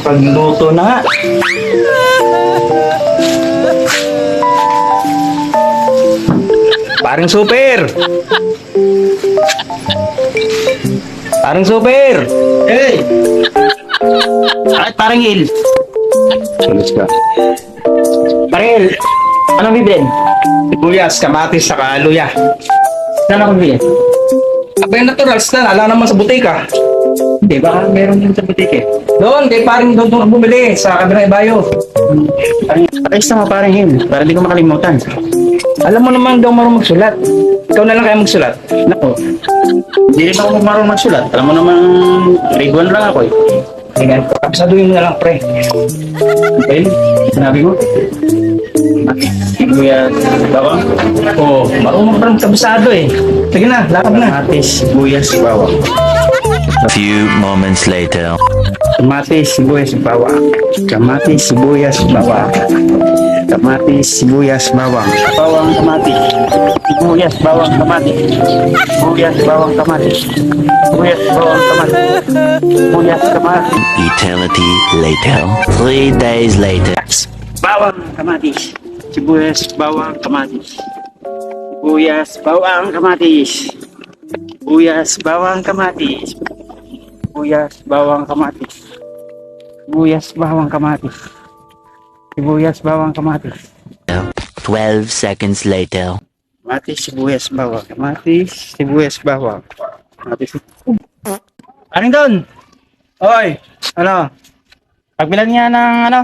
Pagluto na nga. Paring super! Paring super! Hey! Ay, paring il! Alis ka. Paring il! Anong bibilin? Sibuyas, kamatis, saka luya. Saan ako bibilin? Abay natural, stan. Ala naman sa butika. Hindi, baka meron din sa butike. Doon, kay paring doon doon bumili sa kabilang ibayo. Paring, pakis mo paring il, para di ko makalimutan. Alam mo naman daw marunong magsulat. Ikaw na lang kaya magsulat. Nako, hindi rin ako marunong magsulat. Alam mo naman, grade 1 lang ako eh. Tingnan ko. Kapisaduhin mo na lang, pre. Okay, sinabi mo? Kuya, bawang? Oo, marunong pa rin kabisado eh. Sige na, lakad na. Kamatis, sibuyas, bawang. A few moments later. Kamatis, sibuyas, bawang. Kamatis, sibuyas, bawang. Kamatis, sibuyas, bawang. Bawang, kamatis. Sibuyas, bawang, kamatis. Sibuyas, bawang, kamatis. Sibuyas, bawang, kamatis. Sibuyas, kamatis. Eternity later. Three days later. Bawang, kamatis. Sibuyas, bawang, kamatis. Sibuyas, bawang, kamatis. Sibuyas, bawang, kamatis. Sibuyas, bawang, kamatis. Sibuyas, bawang, kamatis. Sibuyas, bawang, kamatis. Twelve seconds later. Kamatis, sibuyas, bawang. Kamatis, sibuyas, bawang. Kamatis. Aring doon! Hoy! Ano? Pagbilan niya ng ano?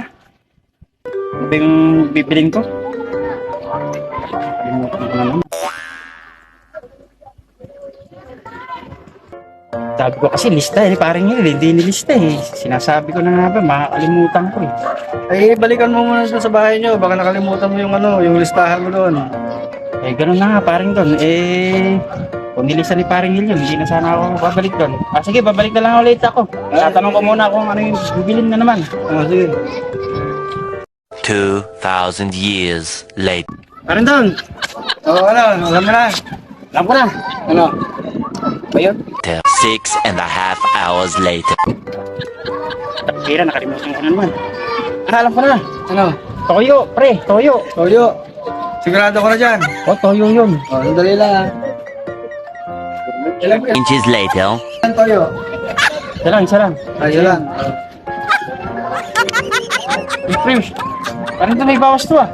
Ano yung bibilin ko? Kalimutan ko na naman. Sabi ko kasi lista eh, parang yun, hindi nilista eh. Sinasabi ko na nga ba, makakalimutan ko eh. Ay, balikan mo muna sa bahay nyo. Baka nakalimutan mo yung ano, yung listahan mo doon. Eh, ganun na nga, parang doon. Eh, kung nilista ni parang Hil yun, hindi na sana ako babalik doon. Ah, sige, babalik na lang ulit ako. Tatanong ko muna kung ano yung bibilin na naman. Ah, sige. Two thousand years later. Parang doon, Oo, ano, alam mo na. alam ko na. Ano? Ba yun? Six and a half hours later. Kira, nakalimutan ko na naman. Ah, alam ko na. Ano? Toyo, pre, toyo. Toyo. Sigurado ko na dyan. Oh, toyo yun. Oh, sandali lang ah. Ilan Inches later. Ilan toyo? Isa lang, isa lang. Ay, yun lang. Yung pre, parang doon may bawas to ah.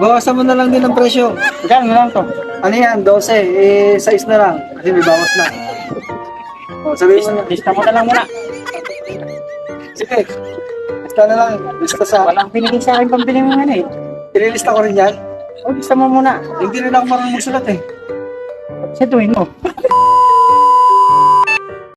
Bawasan mo na lang din ang presyo. Magkano na lang to? Ano yan? 12. Eh, 6 na lang. Kasi may bawas na. Oh, sabihin mo na. Lista mo na lang muna. Sige. Lista na lang. Lista sa... Walang pinigil sa akin pambili mo ano eh. Ililista ko rin yan. Oh, lista mo muna. Hindi rin ako marunong magsulat eh. Setuin mo.